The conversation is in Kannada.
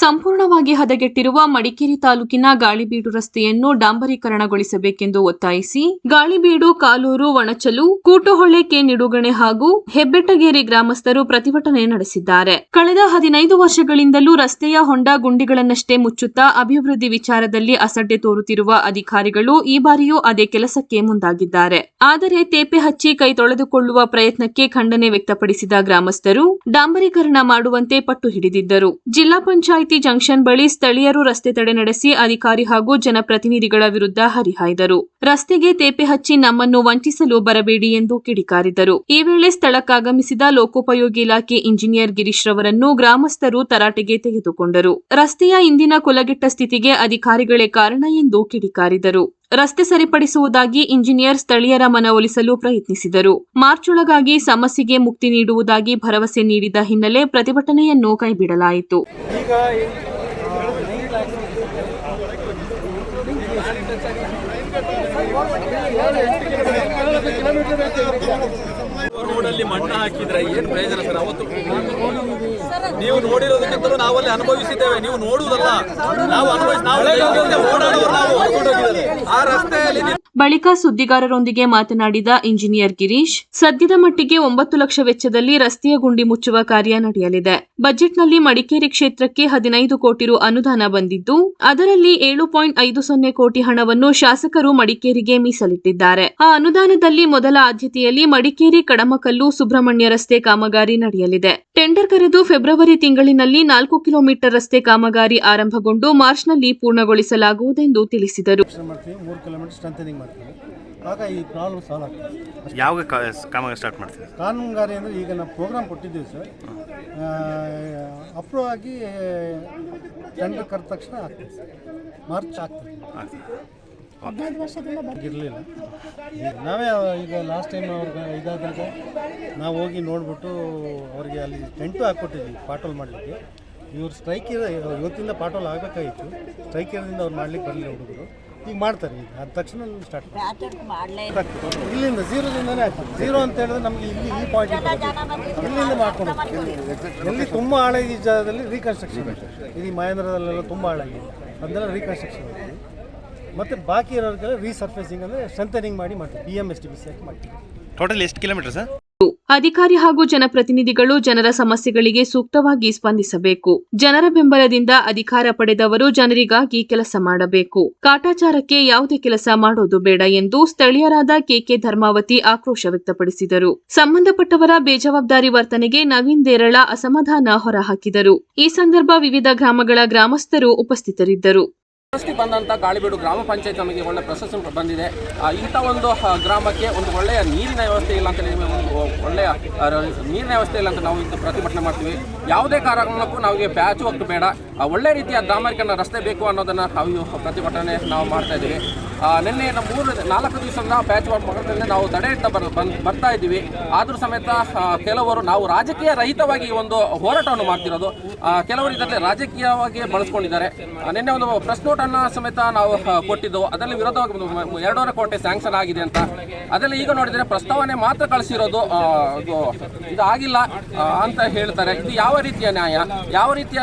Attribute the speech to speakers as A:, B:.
A: ಸಂಪೂರ್ಣವಾಗಿ ಹದಗೆಟ್ಟಿರುವ ಮಡಿಕೇರಿ ತಾಲೂಕಿನ ಗಾಳಿಬೀಡು ರಸ್ತೆಯನ್ನು ಡಾಂಬರೀಕರಣಗೊಳಿಸಬೇಕೆಂದು ಒತ್ತಾಯಿಸಿ, ಗಾಳಿಬೀಡು, ಕಾಲೂರು ವಣಚಲು ಕೂಟುಹೊಳೆ, ಕೆ ನಿಡುಗಣೆ ಹಾಗೂ ಹೆಬ್ಬೆಟ್ಟಗೇರಿ ಗ್ರಾಮಸ್ಥರು ಪ್ರತಿಭಟನೆ ನಡೆಸಿದ್ದಾರೆ. ಕಳೆದ ಹದಿನೈದು ವರ್ಷಗಳಿಂದಲೂ ರಸ್ತೆಯ ಹೊಂಡ ಗುಂಡಿಗಳನ್ನಷ್ಟೇ ಮುಚ್ಚುತ್ತಾ ಅಭಿವೃದ್ಧಿ ವಿಚಾರದಲ್ಲಿ ಅಸಡ್ಡೆ ತೋರುತ್ತಿರುವ ಅಧಿಕಾರಿಗಳು ಈ ಬಾರಿಯೂ ಅದೇ ಕೆಲಸಕ್ಕೆ ಮುಂದಾಗಿದ್ದಾರೆ. ಆದರೆ ತೇಪೆ ಹಚ್ಚಿ ಕೈ ತೊಳೆದುಕೊಳ್ಳುವ ಪ್ರಯತ್ನಕ್ಕೆ ಖಂಡನೆ ವ್ಯಕ್ತಪಡಿಸಿದ ಗ್ರಾಮಸ್ಥರು, ಡಾಂಬರೀಕರಣ ಮಾಡುವಂತೆ ಪಟ್ಟು ಹಿಡಿದಿದ್ದರು. ಜಿಲ್ಲಾ ಪಂಚಾಯಿತಿ ಜಂಕ್ಷನ್ ಬಳಿ ಸ್ಥಳೀಯರು ರಸ್ತೆ ತಡೆ ನಡೆಸಿ ಅಧಿಕಾರಿ ಹಾಗೂ ಜನಪ್ರತಿನಿಧಿಗಳ ವಿರುದ್ಧ ಹರಿಹಾಯ್ದರು. ರಸ್ತೆಗೆ ತೇಪೆ ಹಚ್ಚಿ ನಮ್ಮನ್ನು ವಂಚಿಸಲು ಬರಬೇಡಿ ಎಂದು ಕಿಡಿಕಾರಿದರು. ಈ ವೇಳೆ ಸ್ಥಳಕ್ಕಾಗಮಿಸಿದ ಲೋಕೋಪಯೋಗಿ ಇಲಾಖೆ ಇಂಜಿನಿಯರ್ ಗಿರೀಶ್ ರವರನ್ನು ಗ್ರಾಮಸ್ಥರು ತರಾಟೆಗೆ ತೆಗೆದುಕೊಂಡರು. ರಸ್ತೆಯ ಇಂದಿನ ಕುಲಗೆಟ್ಟ ಸ್ಥಿತಿಗೆ ಅಧಿಕಾರಿಗಳೇ ಕಾರಣ ಎಂದು ಕಿಡಿಕಾರಿದರು. ರಸ್ತೆ ಸರಿಪಡಿಸುವುದಾಗಿ ಇಂಜಿನಿಯರ್ ಸ್ಥಳೀಯರ ಮನವೊಲಿಸಲು ಪ್ರಯತ್ನಿಸಿದರು. ಮಾರ್ಚ್ ಒಳಗಾಗಿ ಸಮಸ್ಯೆಗೆ ಮುಕ್ತಿ ನೀಡುವುದಾಗಿ ಭರವಸೆ ನೀಡಿದ ಹಿನ್ನೆಲೆ ಪ್ರತಿಭಟನೆಯನ್ನು ಕೈಬಿಡಲಾಯಿತು.
B: ರೋಡಲ್ಲಿ ಮಣ್ಣು ಹಾಕಿದ್ರೆ ಏನ್ ಪ್ರಯೋಜನ ಸರ್ ಅವತ್ತು? ನೀವು ನೋಡಿರೋದಕ್ಕಿಂತಲೂ ನಾವಲ್ಲಿ ಅನುಭವಿಸಿದ್ದೇವೆ. ನೀವು ನೋಡುವುದಲ್ಲ. ನಾವು ಅನುಭವಿಸಿ ನಾವು ಓಡಾಡೋರು ನಾವು ಆ ರಸ್ತೆಯಲ್ಲಿ
A: ಬಳಿಕ ಸುದ್ದಿಗಾರರೊಂದಿಗೆ ಮಾತನಾಡಿದ ಇಂಜಿನಿಯರ್ ಗಿರೀಶ್, ಸದ್ಯದ ಮಟ್ಟಿಗೆ ಒಂಬತ್ತು ಲಕ್ಷ ವೆಚ್ಚದಲ್ಲಿ ರಸ್ತೆಯ ಗುಂಡಿ ಮುಚ್ಚುವ ಕಾರ್ಯ ನಡೆಯಲಿದೆ. ಬಜೆಟ್ನಲ್ಲಿ ಮಡಿಕೇರಿ ಕ್ಷೇತ್ರಕ್ಕೆ ಹದಿನೈದು ಕೋಟಿ ರು ಅನುದಾನ ಬಂದಿದ್ದು, ಅದರಲ್ಲಿ ಏಳು ಪಾಯಿಂಟ್ ಐದು ಸೊನ್ನೆ ಕೋಟಿ ಹಣವನ್ನು ಶಾಸಕರು ಮಡಿಕೇರಿಗೆ ಮೀಸಲಿಟ್ಟಿದ್ದಾರೆ. ಆ ಅನುದಾನದಲ್ಲಿ ಮೊದಲ ಆದ್ಯತೆಯಲ್ಲಿ ಮಡಿಕೇರಿ ಕಡಮಕಲ್ಲು ಸುಬ್ರಹ್ಮಣ್ಯ ರಸ್ತೆ ಕಾಮಗಾರಿ ನಡೆಯಲಿದೆ. ಟೆಂಡರ್ ಕರೆದು ಫೆಬ್ರವರಿ ತಿಂಗಳಿನಲ್ಲಿ ನಾಲ್ಕು ಕಿಲೋಮೀಟರ್ ರಸ್ತೆ ಕಾಮಗಾರಿ ಆರಂಭಗೊಂಡು ಮಾರ್ಚ್ನಲ್ಲಿ ಪೂರ್ಣಗೊಳಿಸಲಾಗುವುದೆಂದು ತಿಳಿಸಿದರು.
C: ಆಗ ಈ ಪ್ರಾಬ್ಲಮ್ ಸಾಲ್ವ್ ಆಗ್ತದೆ.
D: ಯಾವಾಗ ಕಾಮಗಾರಿ ಸ್ಟಾರ್ಟ್ ಮಾಡ್ತೀವಿ
C: ಕಾನೂನುಗಾರಿ ಅಂದರೆ ಈಗ ನಾವು ಪ್ರೋಗ್ರಾಮ್ ಕೊಟ್ಟಿದ್ದೀವಿ ಸರ್. ಅಪ್ರೂವ್ ಆಗಿ ಟೆಂಡರ್ ಕರೆದ ತಕ್ಷಣ ಆಗ್ತದೆ ಸರ್. ಮಾರ್ಚ್ ಆಗ್ತದೆ. ಇರಲಿಲ್ಲ. ನಾವೇ ಈಗ ಲಾಸ್ಟ್ ಟೈಮ್ ಅವ್ರಿಗೆ ಇದಾದಾಗ ನಾವು ಹೋಗಿ ನೋಡ್ಬಿಟ್ಟು ಅವ್ರಿಗೆ ಅಲ್ಲಿ ಟೆಂಟು ಹಾಕ್ಕೊಟ್ಟಿದ್ವಿ ಪಾಟೋಲ್ ಮಾಡಲಿಕ್ಕೆ. ಇವ್ರು ಸ್ಟ್ರೈಕ್ ಇರೋ ಇವತ್ತಿಂದ ಪಾಟೋಲ್ ಆಗಬೇಕಾಗಿತ್ತು. ಸ್ಟ್ರೈಕ್ ಇರೋದ್ರಿಂದ ಅವ್ರು ಮಾಡ್ಲಿಕ್ಕೆ ಬರಲಿಲ್ಲ ಹುಡುಗರು. ಈಗ ಮಾಡ್ತಾರೆ ಈಗ. ಅದ ತಕ್ಷಣ ಸ್ಟಾರ್ಟ್ ಇಲ್ಲಿಂದ ಝೀರೋದಿಂದನೇ ಆಗ್ತದೆ ಝೀರೋ ಅಂತ ಹೇಳಿದ್ರೆ ನಮಗೆ ಇಲ್ಲಿ ಈ ಪಾಯಿಂಟ್ ಇಲ್ಲಿಂದ ಮಾಡ್ಕೊಂಡು ಇಲ್ಲಿ ತುಂಬಾ ಹಾಳಾಗಿ ಜಾಗದಲ್ಲಿ ರೀಕನ್ಸ್ಟ್ರಕ್ಷನ್ ಇಲ್ಲಿ ಮಹೇಂದ್ರದಲ್ಲೆಲ್ಲ ತುಂಬ ಹಾಳಾಗಿದೆ ಅದನ್ನೆಲ್ಲ ರೀಕನ್ಸ್ಟ್ರಕ್ಷನ್ ಮತ್ತೆ ಮತ್ತು ಬಾಕಿ ಇರೋದಕ್ಕೆಲ್ಲ ರೀಸರ್ಫೇಸಿಂಗ್ ಅಂದರೆ ಸ್ಟ್ರೆಂಥನಿಂಗ್ ಮಾಡಿ ಮಾಡ್ತೀವಿ. B M S T B C ಹಾಕಿ ಮಾಡ್ತೀವಿ.
D: ಟೋಟಲ್ ಎಷ್ಟು ಕಿಲೋಮೀಟರ್ ಸರ್
A: ಅಧಿಕಾರಿ ಹಾಗೂ ಜನಪ್ರತಿನಿಧಿಗಳು ಜನರ ಸಮಸ್ಯೆಗಳಿಗೆ ಸೂಕ್ತವಾಗಿ ಸ್ಪಂದಿಸಬೇಕು. ಜನರ ಬೆಂಬಲದಿಂದ ಅಧಿಕಾರ ಪಡೆದವರು ಜನರಿಗಾಗಿ ಕೆಲಸ ಮಾಡಬೇಕು. ಕಾಟಾಚಾರಕ್ಕೆ ಯಾವುದೇ ಕೆಲಸ ಮಾಡೋದು ಬೇಡ ಎಂದು ಸ್ಥಳೀಯರಾದ ಕೆಕೆ ಧರ್ಮಾವತಿ ಆಕ್ರೋಶ ವ್ಯಕ್ತಪಡಿಸಿದರು. ಸಂಬಂಧಪಟ್ಟವರ ಬೇಜವಾಬ್ದಾರಿ ವರ್ತನೆಗೆ ನವೀನ್ ದೇರಳ ಅಸಮಾಧಾನ ಹೊರಹಾಕಿದರು. ಈ ಸಂದರ್ಭ ವಿವಿಧ ಗ್ರಾಮಗಳ ಗ್ರಾಮಸ್ಥರು ಉಪಸ್ಥಿತರಿದ್ದರು.
E: ಪ್ರಶಸ್ತಿ ಬಂದಂಥ ಗಾಳಿಬೀಡು ಗ್ರಾಮ ಪಂಚಾಯತ್ ನಮಗೆ ಒಳ್ಳೆ ಪ್ರಶಸ್ತಿ ಬಂದಿದೆ. ಇಂಥ ಒಂದು ಗ್ರಾಮಕ್ಕೆ ಒಂದು ಒಳ್ಳೆಯ ನೀರಿನ ವ್ಯವಸ್ಥೆ ಇಲ್ಲ ಅಂತ ನಿಮಗೆ ಒಂದು ಒಳ್ಳೆಯ ನೀರಿನ ವ್ಯವಸ್ಥೆ ಇಲ್ಲ ಅಂತ ನಾವು ಇದು ಪ್ರತಿಭಟನೆ ಮಾಡ್ತೀವಿ. ಯಾವುದೇ ಕಾರಣಕ್ಕೂ ನಮಗೆ ಬ್ಯಾಚ್ ವರ್ಕ್ ಬೇಡ. ಒಳ್ಳೆ ರೀತಿಯ ಡಾಮರೀಕರಣ ರಸ್ತೆ ಬೇಕು ಅನ್ನೋದನ್ನು ನಾವು ಪ್ರತಿಭಟನೆ ನಾವು ಮಾಡ್ತಾ ಇದ್ದೀವಿ. ನಿನ್ನೆ ನಮ್ಮ ಮೂರು, ನಾಲ್ಕು ದಿವಸದಿಂದ ಪ್ಯಾಚ್ ವರ್ಕ್ ಮಾಡೋದ್ರಿಂದ ನಾವು ತಡೆ ಇಡ್ತಾ ಬರ್, ಬಂದು, ಬರ್ತಾ ಇದ್ದೀವಿ. ಆದರೂ ಸಮೇತ ಕೆಲವರು ನಾವು ರಾಜಕೀಯ ರಹಿತವಾಗಿ ಒಂದು ಹೋರಾಟವನ್ನು ಮಾಡ್ತಿರೋದು. ಕೆಲವರು ಇದರಲ್ಲಿ ರಾಜಕೀಯವಾಗಿ ಬಳಸ್ಕೊಂಡಿದ್ದಾರೆ. ನಿನ್ನೆ ಒಂದು ಪ್ರೆಸ್ ನೋಟನ್ನು ಸಮೇತ ನಾವು ಕೊಟ್ಟಿದ್ದೆವು. ಕೊಟ್ಟಿದ್ದು ಅದರಲ್ಲಿ ವಿರೋಧವಾಗಿ ಎರಡೂವರೆ ಕೋಟಿ ಸ್ಯಾಂಕ್ಷನ್ ಆಗಿದೆ ಅಂತ. ಅದರಲ್ಲಿ ಈಗ ನೋಡಿದರೆ ಪ್ರಸ್ತಾವನೆ ಮಾತ್ರ ಕಳಿಸಿರೋದು ಇದು ಆಗಿಲ್ಲ ಅಂತ ಹೇಳ್ತಾರೆ. ಇದು ಯಾವ ರೀತಿಯ ನ್ಯಾಯ? ಯಾವ ರೀತಿಯ